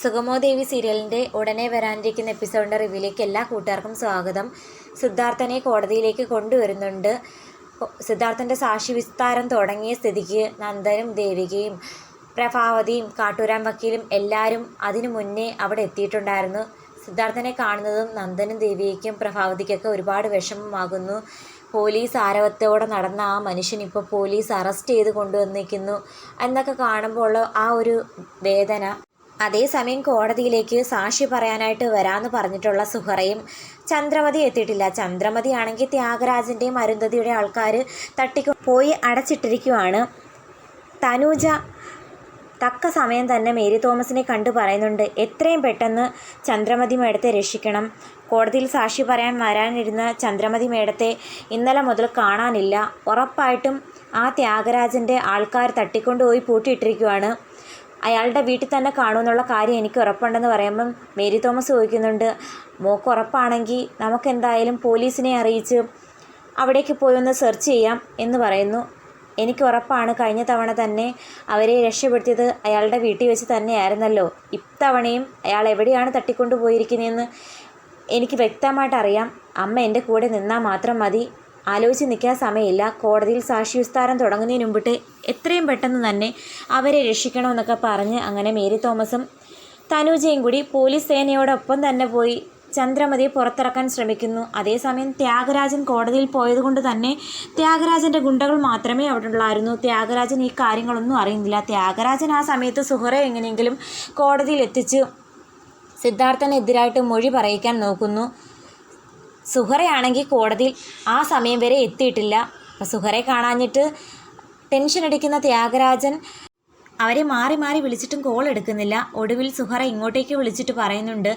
സുഗമോദേവി സീരിയലിന്റെ ഉടനെ വരാനിരിക്കുന്ന എപ്പിസോഡിന്റെ റിവ്യൂലേക്ക് എല്ലാ കൂട്ടുകാർക്കും സ്വാഗതം. സിദ്ധാർത്ഥനെ കോടതിയിലേക്ക് കൊണ്ടുവരുന്നുണ്ട്. സിദ്ധാർത്ഥന്റെ സാക്ഷി വിസ്താരം തുടങ്ങിയ സ്ഥിതിക്ക് നന്ദനും ദേവികയും പ്രഭാവതിയും കാട്ടൂരാൻ വക്കീലും എല്ലാവരും അതിനു മുന്നേ അവിടെ എത്തിയിട്ടുണ്ടായിരുന്നു. സിദ്ധാർത്ഥനെ കാണുന്നതും നന്ദനും ദേവികയ്ക്കും പ്രഭാവതിക്കൊക്കെ ഒരുപാട് വിഷമമാകുന്നു. പോലീസ് ആരവത്തോടെ നടന്ന ആ മനുഷ്യൻ ഇപ്പോൾ പോലീസ് അറസ്റ്റ് ചെയ്ത് കൊണ്ടുവന്നിരിക്കുന്നു എന്നൊക്കെ കാണുമ്പോൾ ആ ഒരു വേദന അതേസമയം കോടതിയിലേക്ക് സാക്ഷി പറയാനായിട്ട് വരാമെന്ന് പറഞ്ഞിട്ടുള്ള സുഹറയും ചന്ദ്രമതി എത്തിയിട്ടില്ല. ചന്ദ്രമതി ആണെങ്കിൽ ത്യാഗരാജന്റെയും അരുന്ധതിയുടെ ആൾക്കാർ തട്ടിക്കൊ പോയി അടച്ചിട്ടിരിക്കുവാണ്. തനൂജ തക്ക സമയം തന്നെ മേരി തോമസിനെ കണ്ടു പറയുന്നുണ്ട് എത്രയും പെട്ടെന്ന് ചന്ദ്രമതി മേഡത്തെ രക്ഷിക്കണം. കോടതിയിൽ സാക്ഷി പറയാൻ വരാനിരുന്ന ചന്ദ്രമതി മേടത്തെ ഇന്നലെ മുതൽ കാണാനില്ല. ഉറപ്പായിട്ടും ആ ത്യാഗരാജന്റെ ആൾക്കാർ തട്ടിക്കൊണ്ടുപോയി പൂട്ടിയിട്ടിരിക്കുവാണ്. അയാളുടെ വീട്ടിൽ തന്നെ കാണുമെന്നുള്ള കാര്യം എനിക്ക് ഉറപ്പുണ്ടെന്ന് പറയുമ്പം മേരി തോമസ് ചോദിക്കുന്നുണ്ട് മോക്ക് ഉറപ്പാണെങ്കിൽ നമുക്കെന്തായാലും പോലീസിനെ അറിയിച്ച് അവിടേക്ക് പോയി ഒന്ന് സെർച്ച് ചെയ്യാം എന്ന് പറയുന്നു. എനിക്ക് ഉറപ്പാണ് കഴിഞ്ഞ തവണ തന്നെ അവരെ രക്ഷപ്പെടുത്തിയത് അയാളുടെ വീട്ടിൽ വെച്ച് തന്നെയായിരുന്നല്ലോ. ഇത്തവണയും അയാൾ എവിടെയാണ് തട്ടിക്കൊണ്ടു പോയിരിക്കുന്നതെന്ന് എനിക്ക് വ്യക്തമായിട്ട് അറിയാം. അമ്മ എന്റെ കൂടെ നിന്നാൽ മാത്രം മതി. ആലോചിച്ച് നിൽക്കാൻ സമയമില്ല. കോടതിയിൽ സാക്ഷി വിസ്താരം തുടങ്ങുന്നതിന് മുമ്പിട്ട് എത്രയും പെട്ടെന്ന് തന്നെ അവരെ രക്ഷിക്കണമെന്നൊക്കെ പറഞ്ഞ് അങ്ങനെ മേരി തോമസും തനൂജയും കൂടി പോലീസ് സേനയോടൊപ്പം തന്നെ പോയി ചന്ദ്രമതിയെ പുറത്തിറക്കാൻ ശ്രമിക്കുന്നു. അതേസമയം ത്യാഗരാജൻ കോടതിയിൽ പോയതുകൊണ്ട് തന്നെ ത്യാഗരാജന്റെ ഗുണ്ടകൾ മാത്രമേ അവിടെ ഉള്ളായിരുന്നു ത്യാഗരാജൻ ഈ കാര്യങ്ങളൊന്നും അറിയുന്നില്ല. ത്യാഗരാജൻ ആ സമയത്ത് സുഹറെ എങ്ങനെയെങ്കിലും കോടതിയിൽ എത്തിച്ച് സിദ്ധാർത്ഥനെതിരായിട്ട് മൊഴി പറയിക്കാൻ നോക്കുന്നു. സുഹറയാണെങ്കിൽ കോടതിയിൽ ആ സമയം വരെ എത്തിയിട്ടില്ല. അപ്പോൾ സുഹറയെ കാണാഞ്ഞിട്ട് ടെൻഷൻ അടിക്കുന്ന ത്യാഗരാജൻ അവരെ മാറി മാറി വിളിച്ചിട്ടും കോൾ എടുക്കുന്നില്ല. ഒടുവിൽ സുഹറ ഇങ്ങോട്ടേക്ക് വിളിച്ചിട്ട് പറയുന്നുണ്ട്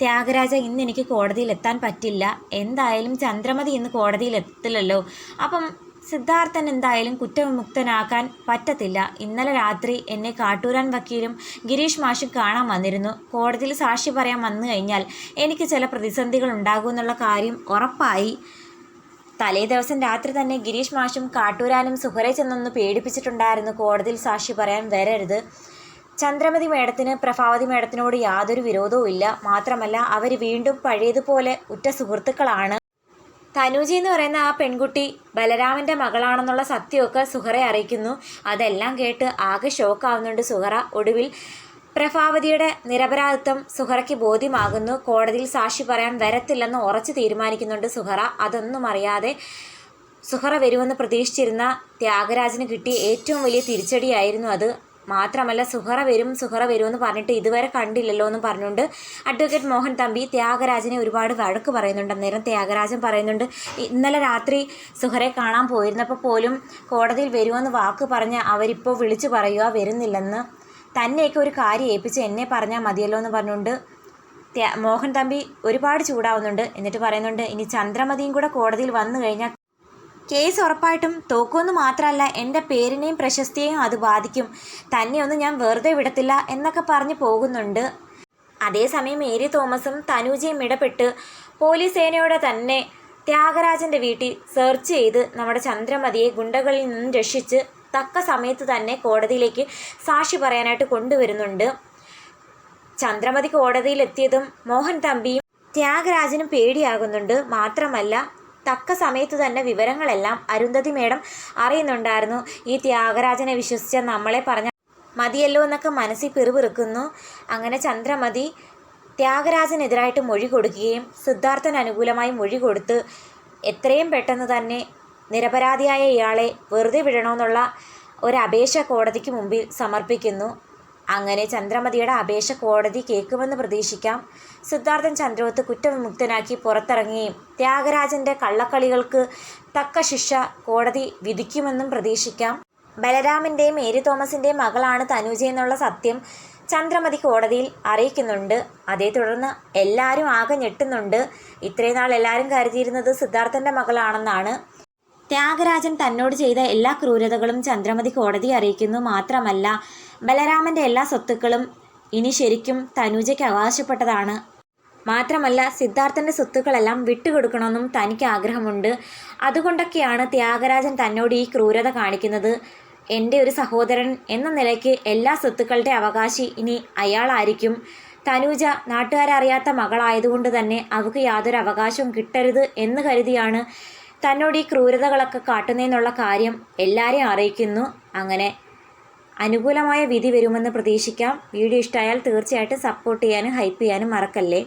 ത്യാഗരാജ ഇന്ന് എനിക്ക് കോടതിയിൽ എത്താൻ പറ്റില്ല. എന്തായാലും ചന്ദ്രമതി ഇന്ന് കോടതിയിൽ എത്തില്ലല്ലോ. അപ്പം സിദ്ധാർത്ഥൻ എന്തായാലും കുറ്റവിമുക്തനാക്കാൻ പറ്റത്തില്ല. ഇന്നലെ രാത്രി എന്നെ കാട്ടൂരാൻ വക്കീലും ഗിരീഷ് മാഷും കാണാൻ വന്നിരുന്നു. കോടതിയിൽ സാക്ഷി പറയാൻ വന്നു കഴിഞ്ഞാൽ എനിക്ക് ചില പ്രതിസന്ധികൾ ഉണ്ടാകുമെന്നുള്ള കാര്യം ഉറപ്പായി. തലേ ദിവസം രാത്രി തന്നെ ഗിരീഷ് മാഷും കാട്ടൂരാനും സുഹറെ ചെന്നൊന്ന് പേടിപ്പിച്ചിട്ടുണ്ടായിരുന്നു. കോടതിയിൽ സാക്ഷി പറയാൻ വരരുത്. ചന്ദ്രമതി മേഡത്തിന് പ്രഭാവതി മേഡത്തിനോട് യാതൊരു വിരോധവും ഇല്ല മാത്രമല്ല അവർ വീണ്ടും പഴയതുപോലെ ഉറ്റ സുഹൃത്തുക്കളാണ്. തനൂജി എന്ന് പറയുന്ന ആ പെൺകുട്ടി ബലരാമന്റെ മകളാണെന്നുള്ള സത്യമൊക്കെ സുഹറെ അറിയിക്കുന്നു. അതെല്ലാം കേട്ട് ആകെ ഷോക്കാവുന്നുണ്ട് സുഹറ. ഒടുവിൽ പ്രഭാവതിയുടെ നിരപരാധിത്വം സുഹറയ്ക്ക് ബോധ്യമാകുന്നു. കോടതിയിൽ സാക്ഷി പറയാൻ വരത്തില്ലെന്ന് ഉറച്ചു തീരുമാനിക്കുന്നുണ്ട് സുഹറ. അതൊന്നും അറിയാതെ സുഹറ വരുമെന്ന് പ്രതീക്ഷിച്ചിരുന്ന ത്യാഗരാജന് കിട്ടിയ ഏറ്റവും വലിയ തിരിച്ചടിയായിരുന്നു അത്. മാത്രമല്ല സുഹറ വരും സുഹറ എന്ന് പറഞ്ഞിട്ട് ഇതുവരെ കണ്ടില്ലല്ലോ എന്ന് പറഞ്ഞുകൊണ്ട് അഡ്വക്കേറ്റ് മോഹൻ തമ്പി ത്യാഗരാജനെ ഒരുപാട് വഴക്ക് പറയുന്നുണ്ട്. അന്നേരം ത്യാഗരാജൻ പറയുന്നുണ്ട് ഇന്നലെ രാത്രി സുഹറെ കാണാൻ പോയിരുന്നപ്പോൾ പോലും കോടതിയിൽ വരുമെന്ന് വാക്ക് പറഞ്ഞ് അവരിപ്പോൾ വിളിച്ചു പറയുക വരുന്നില്ലെന്ന്. തന്നെയൊക്കെ ഒരു കാര്യം ഏൽപ്പിച്ച് എന്നെ പറഞ്ഞാൽ മതിയല്ലോ എന്ന് പറഞ്ഞുകൊണ്ട് മോഹൻ തമ്പി ഒരുപാട് ചൂടാവുന്നുണ്ട്. എന്നിട്ട് പറയുന്നുണ്ട് ഇനി ചന്ദ്രമതിയും കൂടെ കോടതിയിൽ വന്നു കഴിഞ്ഞാൽ കേസ് ഉറപ്പായിട്ടും തോക്കുമെന്ന് മാത്രമല്ല എന്റെ പേരിനെയും പ്രശസ്തിയെയും അത് ബാധിക്കും. തന്നെയൊന്നും ഞാൻ വെറുതെ വിടത്തില്ല എന്നൊക്കെ പറഞ്ഞ് പോകുന്നുണ്ട്. അതേസമയം മേരി തോമസും തനൂജയും ഇടപെട്ട് പോലീസ് സേനയോടെ തന്നെ ത്യാഗരാജന്റെ വീട്ടിൽ സെർച്ച് ചെയ്ത് നമ്മുടെ ചന്ദ്രമതിയെ ഗുണ്ടകളിൽ നിന്നും രക്ഷിച്ച് തക്ക സമയത്ത് തന്നെ കോടതിയിലേക്ക് സാക്ഷി പറയാനായിട്ട് കൊണ്ടുവരുന്നുണ്ട്. ചന്ദ്രമതി കോടതിയിലെത്തിയതും മോഹൻ തമ്പിയും ത്യാഗരാജനും പേടിയാകുന്നുണ്ട്. മാത്രമല്ല തക്ക സമയത്ത് തന്നെ വിവരങ്ങളെല്ലാം അരുന്ധതി മേഡം അറിയുന്നുണ്ടായിരുന്നു. ഈ ത്യാഗരാജനെ വിശ്വസിച്ച നമ്മളെ പറഞ്ഞ മതിയല്ലോ എന്നൊക്കെ മനസ്സിൽ പിറുപിറുക്കുന്നു. അങ്ങനെ ചന്ദ്രമതി ത്യാഗരാജനെതിരായിട്ട് മൊഴി കൊടുക്കുകയും സിദ്ധാർത്ഥൻ അനുകൂലമായി മൊഴി കൊടുത്ത് എത്രയും പെട്ടെന്ന് തന്നെ നിരപരാധിയായ ഇയാളെ വെറുതെ വിടണമെന്നുള്ള ഒരു അപേക്ഷ കോടതിക്ക് മുമ്പിൽ സമർപ്പിക്കുന്നു. അങ്ങനെ ചന്ദ്രമതിയുടെ അപേക്ഷ കോടതി കേൾക്കുമെന്ന് പ്രതീക്ഷിക്കാം. സിദ്ധാർത്ഥൻ ചന്ദ്രവത്ത് കുറ്റവിമുക്തനാക്കി പുറത്തിറങ്ങുകയും ത്യാഗരാജന്റെ കള്ളക്കളികൾക്ക് തക്ക ശിക്ഷ കോടതി വിധിക്കുമെന്നും പ്രതീക്ഷിക്കാം. ബലരാമന്റെയും മേരി തോമസിന്റെയും മകളാണ് തനുജ എന്നുള്ള സത്യം ചന്ദ്രമതി കോടതിയിൽ അറിയിക്കുന്നുണ്ട്. അതേ തുടർന്ന് എല്ലാവരും ആകെ ഞെട്ടുന്നുണ്ട്. ഇത്രയും നാൾ എല്ലാവരും കരുതിയിരുന്നത് സിദ്ധാർത്ഥന്റെ മകളാണെന്നാണ്. ത്യാഗരാജൻ തന്നോട് ചെയ്ത എല്ലാ ക്രൂരതകളും ചന്ദ്രമതി കോടതി അറിയിക്കുന്നു മാത്രമല്ല ബലരാമന്റെ എല്ലാ സ്വത്തുക്കളും ഇനി ശരിക്കും തനുജയ്ക്ക് അവകാശപ്പെട്ടതാണ്. മാത്രമല്ല സിദ്ധാർത്ഥന്റെ സ്വത്തുക്കളെല്ലാം വിട്ടുകൊടുക്കണമെന്നും തനിക്ക് ആഗ്രഹമുണ്ട്. അതുകൊണ്ടൊക്കെയാണ് ത്യാഗരാജൻ തന്നോട് ഈ ക്രൂരത കാണിക്കുന്നത്. എന്റെ ഒരു സഹോദരൻ എന്ന നിലയ്ക്ക് എല്ലാ സ്വത്തുക്കളുടെ അവകാശി ഇനി അയാളായിരിക്കും. തനൂജ നാട്ടുകാരറിയാത്ത മകളായതുകൊണ്ട് തന്നെ അവൾക്ക് യാതൊരു അവകാശവും കിട്ടരുത് എന്ന് കരുതിയാണ് തന്നോട് ഈ ക്രൂരതകളൊക്കെ കാട്ടുന്നതെന്നുള്ള കാര്യം എല്ലാവരെയും അറിയിക്കുന്നു. അങ്ങനെ അനുകൂലമായ വിധി വരുമെന്ന് പ്രതീക്ഷിക്കാം. വീഡിയോ ഇഷ്ടമായാൽ തീർച്ചയായിട്ടും സപ്പോർട്ട് ചെയ്യാനും ഹൈപ്പ് ചെയ്യാനും മറക്കല്ലേ?